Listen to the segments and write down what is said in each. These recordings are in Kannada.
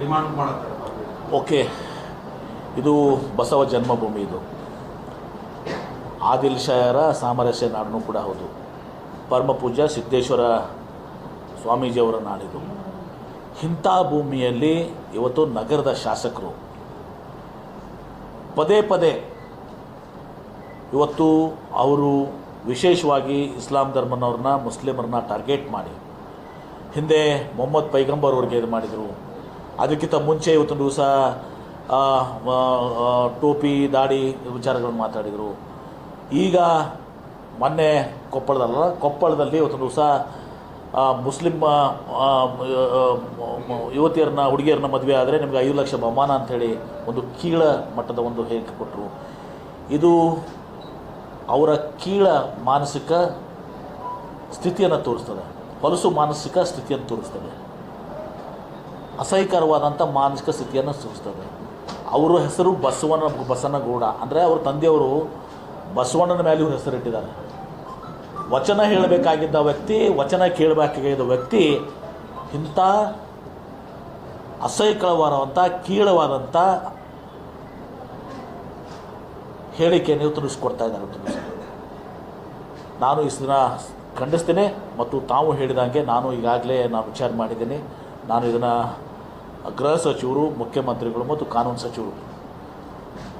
ಡಿಮಾಂಡ್ ಮಾಡುತ್ತೆ. ಓಕೆ, ಇದು ಬಸವ ಜನ್ಮಭೂಮಿ ಇದು. ಆದಿಲ್ ಶಾಯರ ಸಾಮರಸ್ಯ ನಾಡನ್ನು ಕೂಡ ಹೌದು. ಪರಮ ಪೂಜ ಸಿದ್ದೇಶ್ವರ ಸ್ವಾಮೀಜಿಯವರ ನಾಡಿದು. ಇಂಥ ಭೂಮಿಯಲ್ಲಿ ಇವತ್ತು ನಗರದ ಶಾಸಕರು. ಪದೇ ಪದೇ ಇವತ್ತು ಅವರು ವಿಶೇಷವಾಗಿ ಇಸ್ಲಾಂ ಧರ್ಮನವ್ರನ್ನ ಮುಸ್ಲಿಮರನ್ನ ಟಾರ್ಗೆಟ್ ಮಾಡಿ. ಹಿಂದೆ ಮೊಹಮ್ಮದ್ ಪೈಗಂಬರ್ ಅವ್ರಿಗೆ ಇದು ಮಾಡಿದರು. ಅದಕ್ಕಿಂತ ಮುಂಚೆ ಇವತ್ತಿನ ದಿವಸ ಟೋಪಿ ದಾಡಿ ವಿಚಾರಗಳನ್ನು ಮಾತಾಡಿದರು. ಈಗ ಮೊನ್ನೆ ಕೊಪ್ಪಳದಲ್ಲ ಕೊಪ್ಪಳದಲ್ಲಿ ಇವತ್ತೊಂದು ದಿವಸ ಮುಸ್ಲಿಂ ಆ, ಆ, ಆ, ಯುವತಿಯರನ್ನ ಹುಡುಗಿಯರನ್ನ ಮದುವೆ ಆದರೆ ನಿಮಗೆ ಐದು ಲಕ್ಷ ಬಹುಮಾನ ಅಂಥೇಳಿ ಒಂದು ಕೀಳ ಮಟ್ಟದ ಒಂದು ಹೇಳಿಕೆ ಕೊಟ್ಟರು ಇದು ಅವರ ಕೀಳ ಮಾನಸಿಕ ಸ್ಥಿತಿಯನ್ನು ತೋರಿಸ್ತದೆ. ಹೊಲಸು ಮಾನಸಿಕ ಸ್ಥಿತಿಯನ್ನು ತೋರಿಸ್ತದೆ. ಅಸಹ್ಯಕರವಾದಂಥ ಮಾನಸಿಕ ಸ್ಥಿತಿಯನ್ನು ಸೂಚಿಸ್ತದೆ ಅವರ ಹೆಸರು ಬಸವನ ಬಸನಗೌಡ ಅಂದರೆ ಅವ್ರ ತಂದೆಯವರು ಬಸವಣ್ಣನ ಮೇಲೆ ಇವ್ರ ಹೆಸರಿಟ್ಟಿದ್ದಾರೆ. ವಚನ ಹೇಳಬೇಕಾಗಿದ್ದ ವ್ಯಕ್ತಿ, ವಚನ ಕೇಳಬೇಕಾಗಿದ್ದ ವ್ಯಕ್ತಿ, ಇಂಥ ಅಸಹ್ಯಕರವಾದಂಥ ಕೀಳವಾದಂಥ ಹೇಳಿಕೆಯನ್ನು ತಿಳಿಸ್ಕೊಡ್ತಾ ಇದ್ದಾರೆ ತಿಳಿಸಿ ನಾನು ಇಷ್ಟು ದಿನ ಖಂಡಿಸ್ತೇನೆ ಮತ್ತು ತಾವು ಹೇಳಿದಂಗೆ ನಾನು ಈಗಾಗಲೇ ನಾನು ವಿಚಾರ ಮಾಡಿದ್ದೀನಿ. ನಾನು ಇದನ್ನು ಗೃಹ ಸಚಿವರು, ಮುಖ್ಯಮಂತ್ರಿಗಳು ಮತ್ತು ಕಾನೂನು ಸಚಿವರು.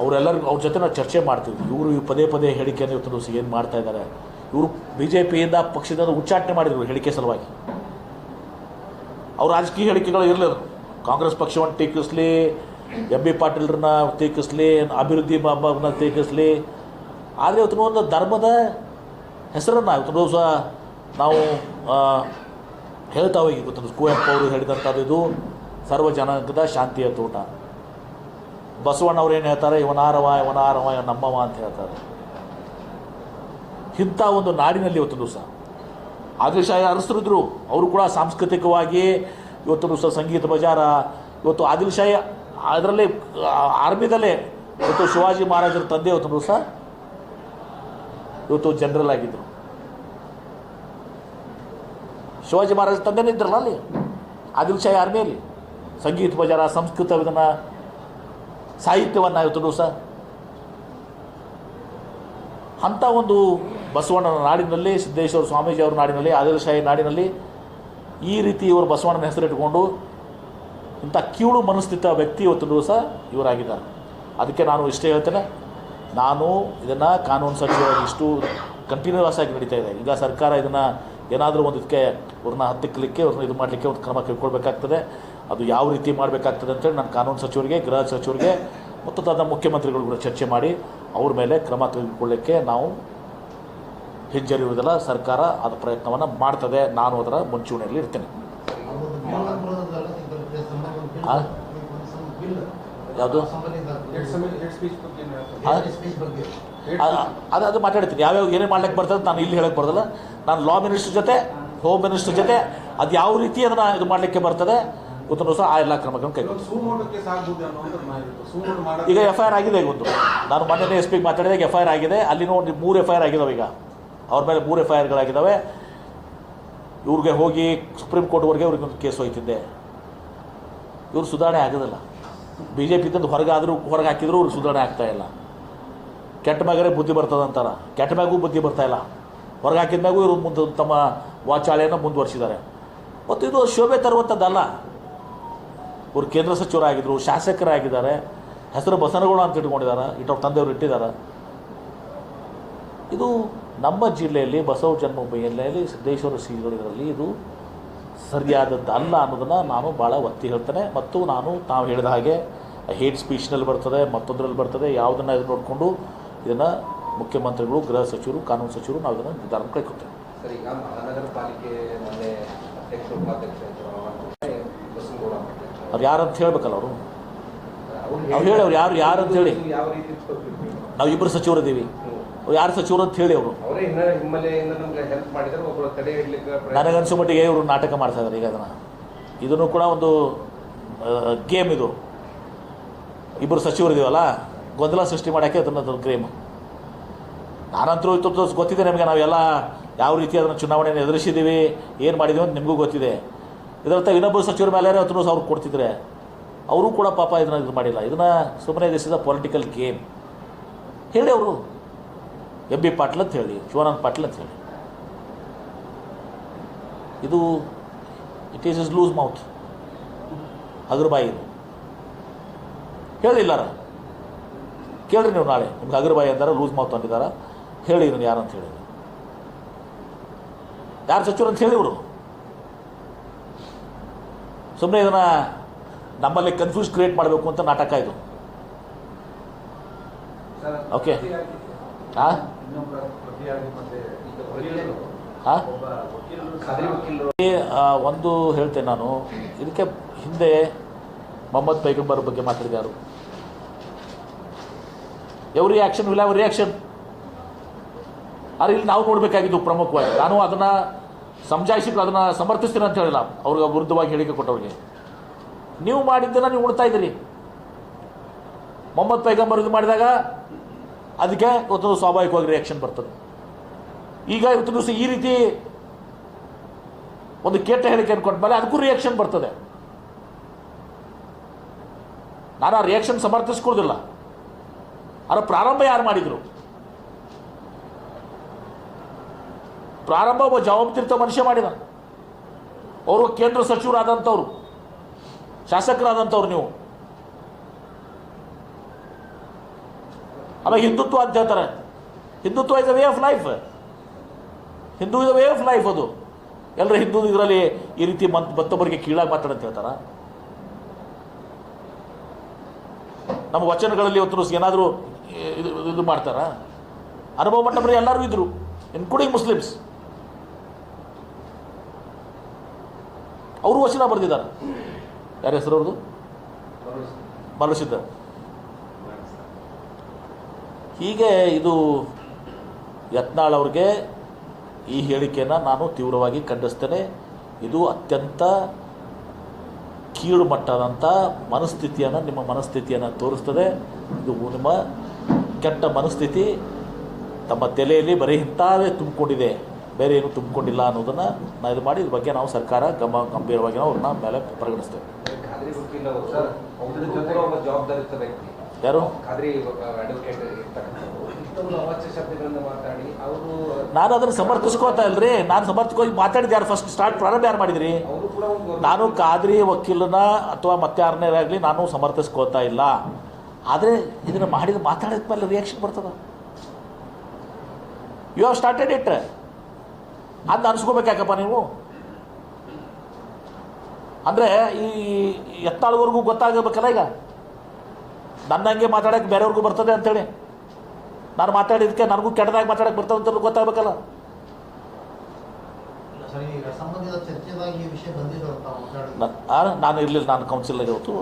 ಅವರೆಲ್ಲರಿಗೂ, ಅವ್ರ ಜೊತೆ ನಾವು ಚರ್ಚೆ ಮಾಡ್ತೀವಿ ಇವರು ಈ ಪದೇ ಪದೇ ಹೇಳಿಕೆಯನ್ನು ಇವತ್ತು ಏನು ಮಾಡ್ತಾ ಇದ್ದಾರೆ. ಇವರು ಬಿ ಜೆ ಪಿಯಿಂದ ಪಕ್ಷದಿಂದ ಉಚ್ಚಾಟನೆ ಮಾಡಿದರು ಹೇಳಿಕೆ ಸಲುವಾಗಿ. ಅವ್ರ ರಾಜಕೀಯ ಹೇಳಿಕೆಗಳು ಇರಲಿಲ್ಲ. ಕಾಂಗ್ರೆಸ್ ಪಕ್ಷವನ್ನು ಟೀಕಿಸಲಿ, ಎಂ ಬಿ ಪಾಟೀಲ್ರನ್ನ ಟೀಕಿಸಲಿ, ಅಭಿವೃದ್ಧಿ ಬಾಬಾನ ಟೀಕಿಸಲಿ. ಆದರೆ ಇವತ್ತು ಒಂದು ಧರ್ಮದ ಹೆಸರನ್ನು ಇವತ್ತು ದಿವಸ ನಾವು ಹೇಳ್ತಾ ಹೋಗಿ. ಇವತ್ತು ಕುವೆಂಪು ಅವರು ಹೇಳಿದಂಥದ್ದು ಇದು. ಸರ್ವ ಜನಾಂಗದ ಶಾಂತಿಯ ತೋಟ. ಬಸವಣ್ಣ ಅವ್ರು ಏನು ಹೇಳ್ತಾರೆ? ಇವನಾರವ ಇವನಾರವ ಇವ ನಮ್ಮವ ಅಂತ ಹೇಳ್ತಾರೆ. ಇಂಥ ಒಂದು ನಾಡಿನಲ್ಲಿ ಇವತ್ತು ದಿವಸ. ಆದಿಲ್ಶಾಹಿ ಅರಸರಿದ್ರು, ಅವರು ಕೂಡ ಸಾಂಸ್ಕೃತಿಕವಾಗಿ ಇವತ್ತು ದಿವಸ ಸಂಗೀತ ಬಜಾರ ಇವತ್ತು ಆದಿಲ್ಶಾಹಿ ಅದರಲ್ಲಿ ಆರ್ಮಿದಲ್ಲೇ ಇವತ್ತು ಶಿವಾಜಿ ಮಹಾರಾಜರ ತಂದೆ ಇವತ್ತು ದಿವಸ. ಇವತ್ತು ಜನರಲ್ ಆಗಿದ್ದರು ಶಿವಾಜಿ ಮಹಾರಾಜ ತಂದೆನೇ ಇದ್ರಲ್ಲ ಅಲ್ಲಿ? ಆದಿಲ್ಶಾಹಿ ಆರ್ಮಿಯಲ್ಲಿ? ಸಂಗೀತ ಬಜಾರ, ಸಂಸ್ಕೃತ ಇದನ್ನು ಸಾಹಿತ್ಯವನ್ನು ಇವತ್ತು ಸಹ ಅಂಥ ಒಂದು ಬಸವಣ್ಣನ ನಾಡಿನಲ್ಲಿ, ಸಿದ್ದೇಶ್ವರ ಸ್ವಾಮೀಜಿ ಅವರ ನಾಡಿನಲ್ಲಿ, ಆದಿಲಶಾಹಿ ನಾಡಿನಲ್ಲಿ ಈ ರೀತಿ ಇವರು ಬಸವಣ್ಣನ ಹೆಸರಿಟ್ಟುಕೊಂಡು ಇಂಥ ಕೀಳು ಮನಸ್ಥಿತ ವ್ಯಕ್ತಿ ಇವತ್ತು ದಿವಸ ಇವರಾಗಿದ್ದಾರೆ. ಅದಕ್ಕೆ ನಾನು ಇಷ್ಟೇ ಹೇಳ್ತೇನೆ, ನಾನು ಇದನ್ನು ಕಾನೂನು ಸಚಿವರಾಗಿ ಇಷ್ಟು ಕಂಟಿನ್ಯೂಸ್ ಆಗಿ ನಡೀತಾ ಇದೆ. ಈಗ ಸರ್ಕಾರ ಇದನ್ನು ಏನಾದರೂ ಒಂದು ಇದಕ್ಕೆ ಅವ್ರನ್ನ ಹತ್ತಿಕ್ಕಲಿಕ್ಕೆ ಅವ್ರನ್ನ ಇದು ಮಾಡಲಿಕ್ಕೆ ಒಂದು ಕ್ರಮ ಕೈಗೊಳ್ಬೇಕಾಗ್ತದೆ. ಅದು ಯಾವ ರೀತಿ ಮಾಡಬೇಕಾಗ್ತದೆ ಅಂತೇಳಿ ನಾನು ಕಾನೂನು ಸಚಿವರಿಗೆ ಗೃಹ ಸಚಿವರಿಗೆ ಮತ್ತು ತನ್ನ ಮುಖ್ಯಮಂತ್ರಿಗಳು ಕೂಡ ಚರ್ಚೆ ಮಾಡಿ ಅವ್ರ ಮೇಲೆ ಕ್ರಮ ತೆಗೆದುಕೊಳ್ಳಿಕ್ಕೆ ನಾವು ಹಿಂಜರಿಯುವುದಿಲ್ಲ. ಸರ್ಕಾರ ಅದು ಪ್ರಯತ್ನವನ್ನು ಮಾಡ್ತದೆ. ನಾನು ಅದರ ಮುಂಚೂಣಿಯಲ್ಲಿ ಇರ್ತೇನೆ. ಯಾವುದು? ಅದು ಅದು ಮಾತಾಡ್ತೀನಿ. ಯಾವ್ಯಾವ ಏನೇನು ಮಾಡ್ಲಿಕ್ಕೆ ಬರ್ತದೆ ನಾನು ಇಲ್ಲಿ ಹೇಳಕ್ಕೆ ಬರೋದಿಲ್ಲ. ನಾನು ಲಾ ಮಿನಿಸ್ಟ್ರ್ ಜೊತೆ ಹೋಮ್ ಮಿನಿಸ್ಟ್ರ್ ಜೊತೆ ಅದು ಯಾವ ರೀತಿ ಅದನ್ನು ಇದು ಮಾಡಲಿಕ್ಕೆ ಬರ್ತದೆ ಉತ್ತಮ ಸಹ ಆ ಎಲ್ಲ ಕ್ರಮಗಳನ್ನು ಕೈಗೊಳ್ಳಿ ಸುಮೋಟೋ ಈಗ ಎಫ್ ಐ ಆರ್ ಆಗಿದೆ ಈಗ ಒಂದು. ನಾನು ಮೊನ್ನೆ ಎಸ್ ಪಿಗೆ ಮಾತಾಡಿದೆ ಎಫ್ ಐ ಆರ್ ಆಗಿದೆ. ಅಲ್ಲಿ ನೋಡಿ ಮೂರು ಎಫ್ ಐ ಆರ್ ಆಗಿದಾವೆ ಈಗ. ಅವ್ರ ಮೇಲೆ ಮೂರು ಎಫ್ ಐ ಆರ್ಗಳಾಗಿದ್ದಾವೆ ಇವ್ರಿಗೆ ಹೋಗಿ ಸುಪ್ರೀಂ ಕೋರ್ಟ್ವರೆಗೆ ಅವ್ರಿಗೆ ಒಂದು ಕೇಸ್ ಹೋಯ್ತಿದ್ದೆ. ಇವ್ರು ಸುಧಾರಣೆ ಆಗೋದಿಲ್ಲ. ಬಿ ಜೆ ಪಿ ಹೊರಗೆ ಆದರೂ ಹೊರಗೆ ಹಾಕಿದ್ರು ಅವ್ರಿಗೆ ಸುಧಾರಣೆ ಆಗ್ತಾ ಇಲ್ಲ. ಕೆಟ್ಟ ಮ್ಯಾಗರೆ ಬುದ್ಧಿ ಬರ್ತದೆ ಅಂತಾರ. ಕೆಟ್ಟ ಮ್ಯಾಗೂ ಬುದ್ಧಿ ಬರ್ತಾ ಇಲ್ಲ. ಹೊರಗೆ ಹಾಕಿದ ಮ್ಯಾಗೂ ಇವರು ಮುಂದೆ ತಮ್ಮ ವಾಚಾಳಿಯನ್ನು ಮುಂದುವರಿಸಿದ್ದಾರೆ. ಮತ್ತು ಇದು ಶೋಭೆ ತರುವಂಥದ್ದಲ್ಲ. ಇವರು ಕೇಂದ್ರ ಸಚಿವರಾಗಿದ್ದರು ಶಾಸಕರಾಗಿದ್ದಾರೆ. ಹೆಸರು ಬಸನಗೌಡ ಅಂತ ಇಟ್ಕೊಂಡಿದ್ದಾರೆ. ಇಟ್ಟವ್ರ ತಂದೆಯವರು ಇಟ್ಟಿದ್ದಾರೆ. ಇದು ನಮ್ಮ ಜಿಲ್ಲೆಯಲ್ಲಿ, ಬಸವ ಜನ್ಮಭೂಮಿಯಲ್ಲಿ, ಸಿದ್ದೇಶ್ವರ ಶ್ರೀಗಳಿದರಲ್ಲಿ ಇದು ಸರಿಯಾದದ್ದು ಅಲ್ಲ ಅನ್ನೋದನ್ನು ನಾನು ಭಾಳ ಒತ್ತಿ ಹೇಳ್ತೇನೆ. ಮತ್ತು ನಾನು ತಾವು ಹೇಳಿದ ಹಾಗೆ ಹೇಟ್ ಸ್ಪೀಚ್ನಲ್ಲಿ ಬರ್ತದೆ, ಮತ್ತೊಂದರಲ್ಲಿ ಬರ್ತದೆ, ಯಾವುದನ್ನು ಇದು ನೋಡಿಕೊಂಡು ಇದನ್ನು ಮುಖ್ಯಮಂತ್ರಿಗಳು ಗೃಹ ಸಚಿವರು ಕಾನೂನು ಸಚಿವರು ನಾವು ಇದನ್ನು ನಿರ್ಧಾರ ಕೈಗೊಳ್ತೇವೆ. ಸರ್ ಈಗ ಮಹಾನಗರ ಪಾಲಿಕೆ ಮೊನ್ನೆ ಅಧ್ಯಕ್ಷರು ಉಪಾಧ್ಯಕ್ಷ ಬಸನಗೌಡ ಅವ್ರು ಯಾರು ಅಂತ ಹೇಳ್ಬೇಕಲ್ಲ ಅವರು? ಅವ್ರು ಹೇಳಿ ಅವ್ರು ಯಾರು ಯಾರು ಅಂತ ಹೇಳಿ. ಯಾವ ರೀತಿ ನಾವು ಇಬ್ಬರು ಸಚಿವರು ಇದ್ದೀವಿ ಅವ್ರು ಯಾರು ಸಚಿವರು ಅಂತ ಹೇಳಿ ಅವರು. ಅವರೇ ಹಿನ್ನ ಹಿನ್ನೆಲೆಯಿಂದ ನಮ್ಗೆ ಹೆಲ್ಪ್ ಮಾಡಿದ್ರೆ ಒಬ್ಬರು ತಡೆ ಹಿಡ್ಲಿಕ್ಕೆ ಪ್ರಯತ್ನ- ನನಗನ್ಸೋ ಮಟ್ಟಿಗೆ ಇವರು ನಾಟಕ ಮಾಡ್ತಾ ಇದ್ದಾರೆ ಈಗ ಅದನ್ನು. ಇದನ್ನು ಕೂಡ ಒಂದು ಗೇಮ್ ಇದು. ಇಬ್ಬರು ಸಚಿವರಿದ್ದೀವಲ್ಲ? ಗೊಂದಲ ಸೃಷ್ಟಿ ಮಾಡೋಕ್ಕೆ ಅದನ್ನು ಕ್ರೇಮ್ ನಾನಂತರೂ ಇತ್ತು ಗೊತ್ತಿದೆ ನಿಮಗೆ ನಾವೆಲ್ಲ ಯಾವ ರೀತಿ ಅದನ್ನು ಚುನಾವಣೆಯನ್ನು ಎದುರಿಸಿದ್ದೀವಿ, ಏನು ಮಾಡಿದ್ದೀವಿ ಅಂತ ನಿಮಗೂ ಗೊತ್ತಿದೆ. ಇದರರ್ಥ ಇನ್ನೊಬ್ಬರು ಸಚಿವರ ಮೇಲೆ ಹತ್ತು ಅವ್ರು ಕೊಡ್ತಿದ್ರೆ, ಅವರು ಕೂಡ ಪಾಪ ಇದನ್ನ ಇದು ಮಾಡಿಲ್ಲ. ಇದನ್ನು ಸುಮ್ಮನೆ ದಿಸ್ ಪೊಲಿಟಿಕಲ್ ಗೇಮ್ ಹೇಳಿ ಅವರು. ಎಂ ಬಿ ಪಾಟೀಲ್ ಅಂತ ಹೇಳಿ, ಶಿವಾನಂದ ಪಾಟೀಲ್ ಅಂತ ಹೇಳಿ. ಇದು it is is loose mouth ಅದ್ರ ಬಾಯಿ ಹೇಳಿಲ್ಲಾರ ಕೇಳ್ರಿ ನೀವು ನಾಳೆ. ನಿಮ್ಗೆ ಅಗರ್ಬಾಯಿ ಅಂದಾರ ಲೂಸ್ ಮೌತ್ ಅಂತಿದಾರ ಹೇಳಿ ಇದನ್ನು ಯಾರು ಅಂತ ಹೇಳಿ. ಯಾರು ಸಚಿವರು ಅಂತ ಹೇಳಿ ಇವರು. ಸುಮ್ಮನೆ ಇದನ್ನ ನಮ್ಮಲ್ಲಿ ಕನ್ಫ್ಯೂಸ್ ಕ್ರಿಯೇಟ್ ಮಾಡಬೇಕು ಅಂತ ನಾಟಕ ಇದು. ಓಕೆ. ಹಾ ಒಂದು ಹೇಳ್ತೇನೆ ನಾನು. ಇದಕ್ಕೆ ಹಿಂದೆ ಮೊಹಮ್ಮದ್ ಪೈಗಂಬರ್ ಬಗ್ಗೆ ಮಾತಾಡಿದ ಯಾರು? Every action will have reaction ಆದರೆ ಇಲ್ಲಿ ನಾವು ನೋಡಬೇಕಾಗಿದ್ದು ಪ್ರಮುಖವಾಗಿ. ನಾನು ಅದನ್ನು ಸಮಜಾಯಿಸಿ ಅದನ್ನು ಸಮರ್ಥಿಸ್ತೀನಿ ಅಂತ ಹೇಳಿಲ್ಲ. ಅವ್ರಿಗೆ ವಿರುದ್ಧವಾಗಿ ಹೇಳಿಕೆ ಕೊಟ್ಟವ್ರಿಗೆ. ನೀವು ಮಾಡಿದ್ದನ್ನು ನೀವು ಉಣ್ತಾ ಇದ್ದೀರಿ. ಮೊಹಮ್ಮದ್ ಪೈಗಂಬರ್ ಇದು ಮಾಡಿದಾಗ ಅದಕ್ಕೆ ಒಂದು ಸ್ವಾಭಾವಿಕವಾಗಿ ರಿಯಾಕ್ಷನ್ ಬರ್ತದೆ. ಈಗ ಇವತ್ತು ದಿವಸ ಈ ರೀತಿ ಒಂದು ಕೆಟ್ಟ ಹೇಳಿಕೆ ಮೇಲೆ ಅದಕ್ಕೂ ರಿಯಾಕ್ಷನ್ ಬರ್ತದೆ. ನಾನು ಆ ರಿಯಾಕ್ಷನ್ ಸಮರ್ಥಿಸ್ಕೊಳ್ಳೋದಿಲ್ಲ. ಅದರ ಪ್ರಾರಂಭ ಯಾರು ಮಾಡಿದರು? ಪ್ರಾರಂಭ ಒಬ್ಬ ಜವಾಬ್ದಾರಿತ ಮನುಷ್ಯ ಮಾಡಿದ. ಅವರು ಕೇಂದ್ರ ಸಚಿವರಾದಂಥವ್ರು, ಶಾಸಕರಾದಂಥವ್ರು ನೀವು. ಆಮೇಲೆ ಹಿಂದುತ್ವ ಅಂತ ಹೇಳ್ತಾರೆ. Hindutva is a way of life Hindu is a way of life ಅದು. ಎಲ್ಲರ ಹಿಂದೂ ಇದರಲ್ಲಿ ಈ ರೀತಿ ಮತ್, ಮತ್ತೊಬ್ಬರಿಗೆ ಕೀಳಾಗಿ ಮಾತಾಡಂತ ಹೇಳ್ತಾರ? ನಮ್ಮ ವಚನಗಳಲ್ಲಿ ಇವತ್ತು ಏನಾದರೂ ಇದು ಇದು ಮಾಡ್ತಾರಾ? ಅನುಭವ ಮಂಟಪರು ಎಲ್ಲರೂ ಇದ್ರು ಇನ್ಕ್ಲೂಡಿಂಗ್ ಮುಸ್ಲಿಮ್ಸ್ ಅವರು ವಚನ ಬರೆದಿದ್ದಾರೆ. ಯಾರ ಹೆಸರು ಅವ್ರದ್ದು ಮರಳಿಸಿದ್ದ ಹೀಗೆ ಇದು ಯತ್ನಾಳ್ ಅವ್ರಿಗೆ ಈ ಹೇಳಿಕೆಯನ್ನು ನಾನು ತೀವ್ರವಾಗಿ ಖಂಡಿಸ್ತೇನೆ. ಇದು ಅತ್ಯಂತ ಕೀಳು ಮಟ್ಟದಂಥ ಮನಸ್ಥಿತಿಯನ್ನು, ನಿಮ್ಮ ಮನಸ್ಥಿತಿಯನ್ನು ತೋರಿಸ್ತದೆ. ಇದು ನಿಮ್ಮ ಕೆಟ್ಟ ಮನಸ್ಥಿತಿ ತಮ್ಮ ತಲೆಯಲ್ಲಿ ಬರೀ ಇಂಥವೇ ತುಂಬಿಕೊಂಡಿದೆ. ಬೇರೆ ಏನು ತುಂಬಿಕೊಂಡಿಲ್ಲ ಅನ್ನೋದನ್ನು ನಾ ಇದು ಮಾಡಿ ಇದ್ರ ಬಗ್ಗೆ ನಾವು ಸರ್ಕಾರ ಗಮ ಗಂಭೀರವಾಗಿ ನಾವು ಅವ್ರನ್ನ ಮೇಲೆ ಪರಿಗಣಿಸ್ತೇವೆ ಯಾರು? ನಾನು ಅದನ್ನು ಸಮರ್ಥಿಸ್ಕೋತಾ ಇಲ್ರಿ. ನಾನು ಸಮರ್ಥಿಸ್ಕೊಂಡು ಮಾತಾಡಿದ್ದು ಯಾರು? ಫಸ್ಟ್ ಸ್ಟಾರ್ಟ್ ಪ್ರಾರಂಭ ಯಾರು ಮಾಡಿದ್ರಿ? ನಾನು ಕಾದ್ರಿ ವಕೀಲನ ಅಥವಾ ಮತ್ತೆ ಯಾರನ್ನೇ ಆಗಲಿ ನಾನು ಸಮರ್ಥಿಸ್ಕೋತಾ ಇಲ್ಲ. ಆದರೆ ಇದನ್ನು ಮಾಡಿದ ಮಾತಾಡಿದ ಮೇಲೆ ರಿಯಾಕ್ಷನ್ ಬರ್ತದೆ. ಯು ಹ್ಯಾವ್ ಸ್ಟಾರ್ಟೆಡ್ ಇಟ್ ಅಂತ ಅನ್ಸ್ಕೋಬೇಕಾಕಪ್ಪ ನೀವು. ಅಂದರೆ ಈ ಎತ್ತಾಳವರೆಗೂ ಗೊತ್ತಾಗಬೇಕಲ್ಲ ಈಗ? ನನ್ನಂಗೆ ಮಾತಾಡೋಕೆ ಬೇರೆಯವ್ರಿಗೂ ಬರ್ತದೆ ಅಂತೇಳಿ. ನಾನು ಮಾತಾಡಿದ್ದಕ್ಕೆ ನನಗೂ ಕೆಟ್ಟದಾಗಿ ಮಾತಾಡೋಕೆ ಬರ್ತದೆ ಅಂತ ಗೊತ್ತಾಗಬೇಕಲ್ಲ ನಾನು ಇರಲಿಲ್ಲ ನಾನು ಕೌನ್ಸಿಲ್ಗೆ ಇವತ್ತು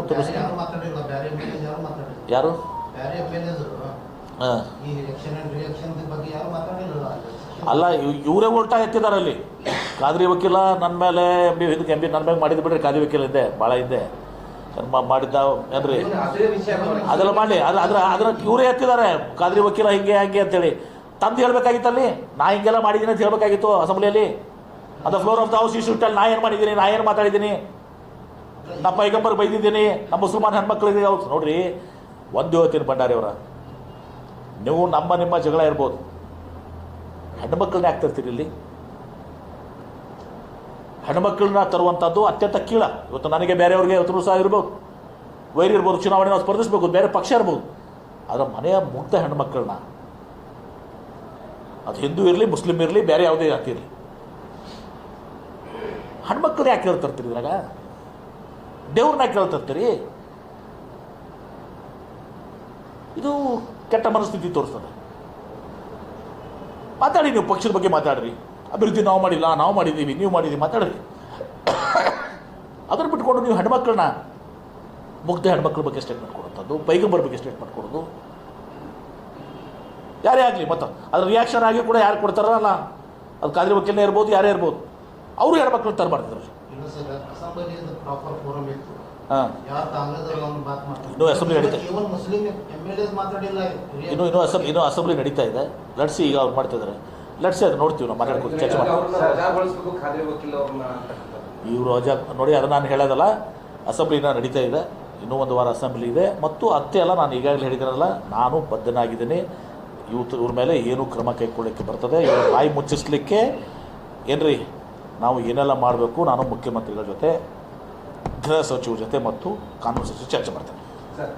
ಯಾರು? ಹಾಂ. ಅಲ್ಲ ಇವ್- ಇವರೇ ಉಲ್ಟಾ ಎತ್ತಿದ್ದಾರೆ ಅಲ್ಲಿ. ಕಾದ್ರಿ ವಕೀಲ ನನ್ನ ಮೇಲೆ ಎಂ ಬಿ ಇದಕ್ಕೆ ಎಂ ಬಿ ನನ್ನ ಮೇಲೆ ಮಾಡಿದ್ದು ಬಿಡ್ರಿ ಕಾದ್ರಿ ವಕೀಲ ಇದ್ದೆ ಭಾಳ ಇದ್ದೆ ಮಾಡಿದ್ದ ಏನ್ರಿ? ಅದೆಲ್ಲ ಮಾಡಲಿ ಅದ್ರ ಅದ್ರ ಅದ್ರ ಇವರೇ ಎತ್ತಿದ್ದಾರೆ. ಕಾದ್ರಿ ವಕೀಲ ಹಿಂಗೆ ಹಂಗೆ ಅಂತೇಳಿ. ತಂದು ಹೇಳ್ಬೇಕಾಗಿತ್ತಲ್ಲಿ ನಾ ಹಿಂಗೆಲ್ಲ ಮಾಡಿದ್ದೀನಿ ಅಂತ ಹೇಳ್ಬೇಕಾಗಿತ್ತು ಅಸೆಂಬ್ಲಿಯಲ್ಲಿ? ಅದ ಫ್ಲೋರ್ ಆಫ್ ದ ಹೌಸ್ ಇಶ್ಯೂಟಲ್ಲಿ ನಾ ಏನು ಮಾಡಿದ್ದೀನಿ ನಾ ಏನು ಮಾತಾಡಿದ್ದೀನಿ? ನಮ್ಮ ಪೈಗಂಬರ್ ಬೈದಿದ್ದೀನಿ ನಮ್ಮ ಮುಸಲ್ಮಾನ್ ಹೆಣ್ಮಕ್ಳಿಗೆ ನೋಡ್ರಿ ಒಂದು ಹೇಳ್ತೀನಿ ಭಂಡಾರಿ ನೀವು ನಮ್ಮ ನಿಮ್ಮ ಜಗಳ ಇರ್ಬೋದು. ಹೆಣ್ಮಕ್ಳನ್ನ ಯಾಕೆ ತರ್ತೀರಿ ಇಲ್ಲಿ. ಹೆಣ್ಮಕ್ಳನ್ನ ತರುವಂಥದ್ದು ಅತ್ಯಂತ ಕೀಳ. ಇವತ್ತು ನನಗೆ ಬೇರೆಯವ್ರಿಗೆ ಇವತ್ತು ಸಹ ಇರ್ಬೋದು. ವೈರ್ ಇರ್ಬೋದು, ಚುನಾವಣೆ ನಾವು ಸ್ಪರ್ಧಿಸ್ಬೇಕು, ಬೇರೆ ಪಕ್ಷ ಇರ್ಬೋದು. ಆದರೆ ಮನೆಯ ಮುಗ್ಧ ಹೆಣ್ಮಕ್ಳನ್ನ, ಅದು ಹಿಂದೂ ಇರಲಿ, ಮುಸ್ಲಿಂ ಇರಲಿ, ಬೇರೆ ಯಾವುದೇ ಜಾತಿ ಇರಲಿ. ಹೆಣ್ಮಕ್ಳು ಯಾಕೆ ಹೇಳ್ತಿರ್ತೀರಿ ಇದ್ರಾಗ? ದೇವ್ರನ್ನ ಯಾಕೆ ಇದು ಕೆಟ್ಟ ಮನಸ್ಥಿತಿ ತೋರಿಸ್ತದೆ. ಮಾತಾಡಿ ನೀವು ಪಕ್ಷದ ಬಗ್ಗೆ ಮಾತಾಡ್ರಿ. ಅಭಿವೃದ್ಧಿ ನಾವು ಮಾಡಿಲ್ಲ, ನಾವು ಮಾಡಿದ್ದೀವಿ, ನೀವು ಮಾಡಿದ್ದೀವಿ, ಮಾತಾಡ್ರಿ. ಅದನ್ನು ಬಿಟ್ಕೊಂಡು ನೀವು ಹೆಣ್ಮಕ್ಳನ್ನ ಮುಗ್ಧ ಹೆಣ್ಮಕ್ಳ ಬಗ್ಗೆ ಸ್ಟೇಟ್ಮೆಂಟ್ ಕೊಡುವಂಥದ್ದು ಪೈಗಂಬರ್ ಬಗ್ಗೆ ಸ್ಟೇಟ್ಮೆಂಟ್ ಕೊಡೋದು ಯಾರೇ ಆಗಲಿ ಮತ್ತು, ಅದ್ರ ರಿಯಾಕ್ಷನ್ ಆಗಿ ಕೂಡ ಯಾರು ಕೊಡ್ತಾರಲ್ಲ? ಅದು ಕಾದ್ರಿ ವಕೀಲನೇ ಇರ್ಬೋದು, ಯಾರೇ ಇರ್ಬೋದು. ಅವರು ಹೆಣ್ಮಕ್ಳು ತರಬಾರ್ದು ಅಸೆಂಬ್ಲಿ ಇನ್ನೂ assembly ನಡೀತಾ- ಇನ್ನೂ ಇನ್ನೂ ಅಸೆಂಬ್ ಇನ್ನೂ ಅಸೆಂಬ್ಲಿ ನಡೀತಾ ಇದೆ. ಲಟ್ಸಿ ಈಗ ಅವ್ರು ಮಾಡ್ತಿದ್ದಾರೆ ಲಟ್ಸಿ ಅದು ನೋಡ್ತೀವಿ ನಾವು ಮಾತಾಡ್ಕೊಂಡು ಚರ್ಚೆ ಮಾಡ್ತೀವಿ. ಇವರು ರಜಾ ನೋಡಿ ಅದು ನಾನು ಹೇಳೋದಲ್ಲ ಅಸೆಂಬ್ಲಿನ ನಡೀತಾ ಇದೆ. ಇನ್ನೂ ಒಂದು ವಾರ ಅಸೆಂಬ್ಲಿ ಇದೆ. ಮತ್ತು ಅತ್ತೆ ಅಲ್ಲ ನಾನು ಈಗಾಗಲೇ ಹೇಳಿದ್ದೀನಲ್ಲ ನಾನು ಬದ್ಧನಾಗಿದ್ದೀನಿ. ಇವತ್ತು ಇವ್ರ ಮೇಲೆ ಏನು ಕ್ರಮ ಕೈಗೊಳ್ಳೋಕ್ಕೆ ಬರ್ತದೆ? ಇವ್ರ ಬಾಯಿ ಮುಚ್ಚಿಸ್ಲಿಕ್ಕೆ ಏನ್ರಿ? ನಾವು ಏನೆಲ್ಲ ಮಾಡಬೇಕು? ನಾನು ಮುಖ್ಯಮಂತ್ರಿಗಳ ಜೊತೆ ಗೃಹ ಸಚಿವರ ಜೊತೆ ಮತ್ತು ಕಾನೂನು ಸಚಿವರು ಚರ್ಚೆ ಮಾಡ್ತಾರೆ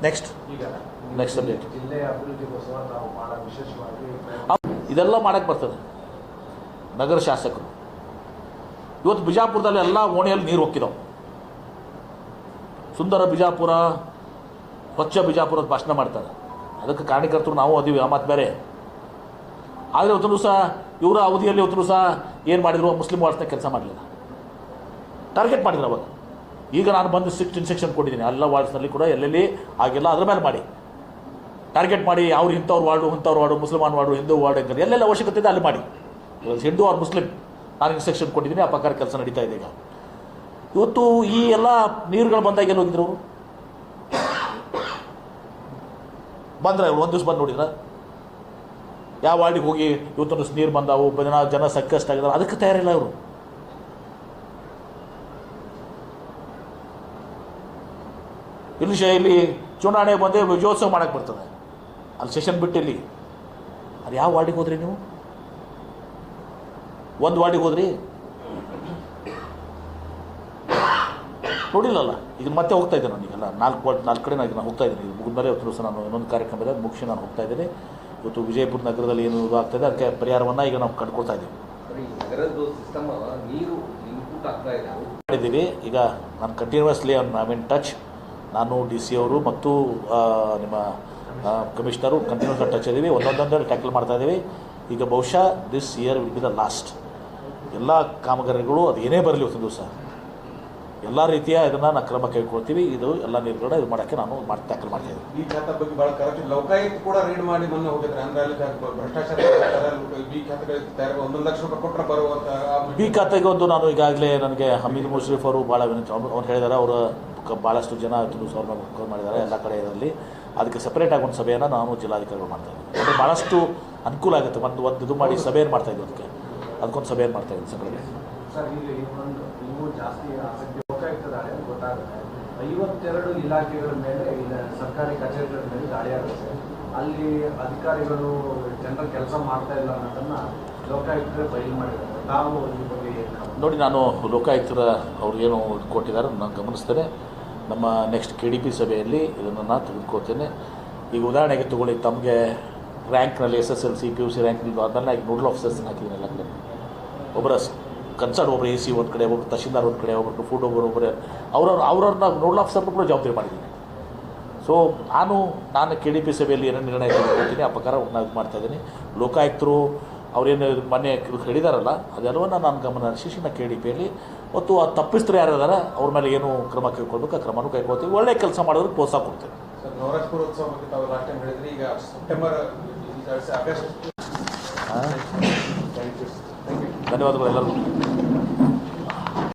ನೆಕ್ಸ್ಟ್ ನೆಕ್ಸ್ಟ್ ಸಬ್ಜೆಕ್ಟ್ ಇದೆಲ್ಲ ಮಾಡಕ್ಕೆ ಬರ್ತದೆ. ನಗರ ಶಾಸಕರು. ಇವತ್ತು ಬಿಜಾಪುರದಲ್ಲಿ ಎಲ್ಲ ಓಣಿಯಲ್ಲಿ ನೀರು ಹೋಗ್ತಿದ್ದಾವೆ ಸುಂದರ ಬಿಜಾಪುರ ಸ್ವಚ್ಛ ಬಿಜಾಪುರದ ಭಾಷಣ ಮಾಡ್ತಾರೆ. ಅದಕ್ಕೆ ಕಾರಣಕರ್ತರು ನಾವು ಅದೀವಿ ಆ ಮಾತು ಬೇರೆ. ಆದರೆ ಇವತ್ತು ದಿವಸ ಇವರ ಅವಧಿಯಲ್ಲಿ ಇವತ್ತು ದಿವಸ ಏನು ಮಾಡಿದ್ರು ಮುಸ್ಲಿಂ ವಾರ್ಸ್ನ ಕೆಲಸ ಮಾಡಲಿಲ್ಲ. ಟಾರ್ಗೆಟ್ ಮಾಡಿದ್ರು ಅವಾಗ. ಈಗ ನಾನು ಬಂದು ಸಿಕ್ಸ್ಟೀನ್ ಸೆಕ್ಷನ್ ಕೊಟ್ಟಿದ್ದೀನಿ. ಎಲ್ಲ ವಾರ್ಡ್ಸ್ನಲ್ಲಿ ಕೂಡ ಎಲ್ಲೆಲ್ಲಿ ಆಗಿಲ್ಲ ಅದ್ರ ಮೇಲೆ ಮಾಡಿ. ಟಾರ್ಗೆಟ್ ಮಾಡಿ, ಅವ್ರು ಇಂಥವ್ರು ವಾರ್ಡು ಇಂಥವ್ರು ವಾರ್ಡು ಮುಸಲ್ಮಾನ್ ವಾರ್ಡು, ಹಿಂದೂ ವಾರ್ಡ್ ಅಂತ ಎಲ್ಲೆಲ್ಲ ಅವಶ್ಯಕತೆ ಇದೆ ಅಲ್ಲಿ ಮಾಡಿ. Hindu or Muslim. ನಾನು ಇನ್ಸ್ಟ್ರಕ್ಷನ್ ಕೊಟ್ಟಿದ್ದೀನಿ, ಆ ಪ್ರಕಾರ ಕೆಲಸ ನಡೀತಾ ಇದೆ ಈಗ. ಇವತ್ತು ಈ ಎಲ್ಲ ನೀರುಗಳು ಬಂದಾಗ ಎಲ್ಲಿ ಹೋಗಿದ್ರು? ಬಂದ್ರೆ ಒಂದು ದಿವಸ ಬಂದು ನೋಡಿದ್ರ? ಯಾವ ವಾರ್ಡಿಗೆ ಹೋಗಿ ಇವತ್ತು ನೀರು ಬಂದಾವು ಜನ ಜನ ಸಕ್ಕಷ್ಟಾಗಿದ್ದಾರೆ ಅದಕ್ಕೆ ತಯಾರಿಲ್ಲ ಅವರು ಇಲ್ಲಿ ಶೇ ಇಲ್ಲಿ ಚುನಾವಣೆ ಬಂದೇ ವಿಜಯೋತ್ಸವ ಮಾಡಕ್ಕೆ ಬರ್ತದೆ. ಅಲ್ಲಿ ಸೆಷನ್ ಬಿಟ್ಟು ಇಲ್ಲಿ. ಅದು ಯಾವ ವಾರ್ಡಿಗೆ ಹೋದ್ರಿ ನೀವು? ಒಂದು ವಾರ್ಡಿಗೆ ಹೋದ್ರಿ? ನೋಡಿಲ್ಲಲ್ಲ ಇದು ಮತ್ತೆ ಹೋಗ್ತಾ ಇದ್ದೇನೆ ನಾನು ಈಗೆಲ್ಲ. ನಾಲ್ಕು ವಾರ್ಡ್ ನಾಲ್ಕು ಕಡೆ ನಾನು ಹೋಗ್ತಾ ಇದ್ದೀನಿ. ಈಗ ಮುಗಿದ್ಮೇಲೆ ಇವತ್ತು ದಿವಸ ನಾನು ಇನ್ನೊಂದು ಕಾರ್ಯಕ್ರಮ ಇದೆ ಮುಗಿಸಿ ನಾನು ಹೋಗ್ತಾ ಇದ್ದೀನಿ. ಇವತ್ತು ವಿಜಯಪುರ ನಗರದಲ್ಲಿ ಏನು ಇದು ಆಗ್ತಾಯಿದೆ ಅದಕ್ಕೆ ಪರಿಹಾರವನ್ನು ಈಗ ನಾವು ಕಂಡುಕೊಳ್ತಾ ಇದ್ದೀವಿ. ಮಾಡಿದ್ದೀವಿ. ಈಗ ನಾನು ಕಂಟಿನ್ಯೂಸ್ಲಿ ಐ ಮೀನ್ ಟಚ್ ನಾನು ಡಿ ಸಿ ಅವರು ಮತ್ತು ನಿಮ್ಮ ಕಮಿಷನರು ಕಂಟಿನ್ಯೂಸ್ ಟಚ್ ಇದ್ದೀವಿ. ಒಂದೊಂದೊಂದರಲ್ಲಿ ಟ್ಯಾಕಲ್ ಮಾಡ್ತಾ ಇದ್ದೀವಿ. ಈಗ ಬಹುಶಃ this year will be the last ಎಲ್ಲ ಕಾಮಗಾರಿಗಳು ಅದು ಏನೇ ಬರಲಿ ಒಂದು ದಿವಸ. ಎಲ್ಲ ರೀತಿಯ ಇದನ್ನು ನಾವು ಕ್ರಮ ಕೈಗೊಳ್ತೀವಿ ಇದು ಎಲ್ಲ ನೀರುಗಳನ್ನ ಇದು ಮಾಡಕ್ಕೆ ನಾನು ಮಾಡಿ ಟ್ಯಾಕಲ್ ಮಾಡ್ತಾ ಇದ್ದೀನಿ. ಈ ಖಾತೆ ಬಗ್ಗೆ ಬಹಳ ಕರೆಕ್ಟ್ ಲೋಕಾಯುಕ್ತ ಕೂಡ ರೀಡ್ ಮಾಡಿ ಮೊನ್ನೆ ಹೋಗಿದ್ರೆ. ಅಂದ್ರೆ ಅಲ್ಲಿ ಭ್ರಷ್ಟಾಚಾರ ಬಿ ಖಾತೆಗಳಿಗೆ ತಯಾರು ಒಂದೊಂದು ಲಕ್ಷ ರೂಪಾಯಿ ಕೊಟ್ಟರೆ ಬರುವಂತ ಬಿ ಖಾತೆಗೆ ಒಂದು ನಾನು ಈಗಾಗಲೇ ನನಗೆ ಹಮೀದ್ ಮುಷ್ರಿಫ್ ಅವರು ಭಾಳ ವಿನಂತಿ ಅವ್ರು ಹೇಳಿದಾರೆ. ಹೇಳಿದ್ದಾರೆ ಅವರು ಭಾಳಷ್ಟು ಜನ ಸಾವಿರ ರೂಪಾಯಿ ಮಾಡಿದ್ದಾರೆ ಎಲ್ಲ ಕಡೆ ಇದರಲ್ಲಿ ಅದಕ್ಕೆ ಸಪ್ರೇಟಾಗಿ ಒಂದು ಸಭೆಯನ್ನು ನಾನು ಜಿಲ್ಲಾಧಿಕಾರಿಗಳು ಮಾಡ್ತಾ ಇದ್ದೀನಿ. ಅಂದರೆ ಭಾಳಷ್ಟು ಅನುಕೂಲ ಆಗುತ್ತೆ. ಒಂದು ಒಂದು ಇದು ಮಾಡಿ ಸಭೆಯನ್ನು ಮಾಡ್ತಾ ಇದ್ದೀವಿ ಅದಕ್ಕೆ. ಅದಕ್ಕೊಂದು ಸಭೆಯನ್ನು ಮಾಡ್ತಾ ಇದ್ದೀನಿ ಸಪ್ರೇಟ್ ಸರ್ ಇಲ್ಲಿ ಒಂದು ಇನ್ನೂ ಜಾಸ್ತಿ ಆಸಕ್ತಿ ಲೋಕಾಯುಕ್ತ ದಾಳಿ ಅಂತ ಗೊತ್ತಾಗುತ್ತೆ ಐವತ್ತೆರಡು ಇಲಾಖೆಗಳ ಮೇಲೆ ಸರ್ಕಾರಿ ಕಚೇರಿಗಳ ಮೇಲೆ ದಾಳಿ ಆಗುತ್ತೆ. ಅಲ್ಲಿ ಅಧಿಕಾರಿಗಳು ಜನರ ಕೆಲಸ ಮಾಡ್ತಾ ಇಲ್ಲ ಅನ್ನೋದನ್ನ ಲೋಕಾಯುಕ್ತರೇ ಬಯಲು ಮಾಡಿದ್ದಾರೆ. ತಾವು ಈ ಬಗ್ಗೆ ನೋಡಿ, ನಾನು ಲೋಕಾಯುಕ್ತರ ಅವ್ರಿಗೇನು ಕೊಟ್ಟಿದ್ದಾರೆ ನಾನು ಗಮನಿಸ್ತೇನೆ. ನಮ್ಮ ನೆಕ್ಸ್ಟ್ ಕೆ ಡಿ ಪಿ ಸಭೆಯಲ್ಲಿ ಇದನ್ನು ನಾನು ತೆಗೆದುಕೊಳ್ತೇನೆ. ಈಗ ಉದಾಹರಣೆಗೆ ತಗೊಳ್ಳಿ, ತಮಗೆ ರ್ಯಾಂಕ್ನಲ್ಲಿ S S L C P U C ರ್ಯಾಂಕ್ನಲ್ಲಿ ಅದನ್ನು ಈಗ ನೋಡಲ್ ಆಫೀಸರ್ಸ್ನ ಹಾಕಿದ್ದೀನಿ ಎಲ್ಲ ಕಡೆ ಒಬ್ಬರ ಕನ್ಸರ್ಟ್ ಒಬ್ಬರು ಎ ಸಿ ಒಂದು ಕಡೆ ಒಬ್ಬರು ತಹಶೀಲ್ದಾರ್ ಒಂದು ಕಡೆ ಒಬ್ಬರು ಫುಡ್ ಒಬ್ಬರು ಒಬ್ಬರು ಅವ್ರವ್ರು ಅವ್ರವ್ರನ್ನ ನೋಡಲ್ ಆಫೀಸರ್ನು ಕೂಡ ಜವಾಬ್ದಾರಿ ಮಾಡಿದ್ದೀನಿ ಸೊ ನಾನು ನಾನು ಕೆ ಡಿ ಪಿ ಸಭೆಯಲ್ಲಿ ಏನೇನು ನಿರ್ಣಯ ತೆಗೆದುಕೊಳ್ತೀನಿ ಆ ಪ್ರಕಾರ ನಾನು ಇದು ಮಾಡ್ತಾಯಿದ್ದೀನಿ ಲೋಕಾಯುಕ್ತರು ಅವ್ರೇನು ಇದು ಹೇಳಿದಾರಲ್ಲ ಅದೆಲ್ಲವನ್ನ ನಾನು ಗಮನ ಹರಿಸಿ ಕೆ ಡಿ ಪಿಯಲ್ಲಿ ಮತ್ತು ಆ ತಪ್ಪಿಸ್ತರು ಯಾರು ಇದ್ದಾರೆ ಅವ್ರ ಮೇಲೆ ಏನು ಕ್ರಮ ಕೈಗೊಳ್ಬೇಕು ಆ ಕ್ರಮನೂ ಕೈಗೊಳ್ತೀವಿ ಒಳ್ಳೆ ಕೆಲಸ ಮಾಡೋದಕ್ಕೆ ಪ್ರೋತ್ಸಾಹ ಆಗಸ್ಟ್ ಧನ್ಯವಾದಗಳು ಎಲ್ಲರಿಗೂ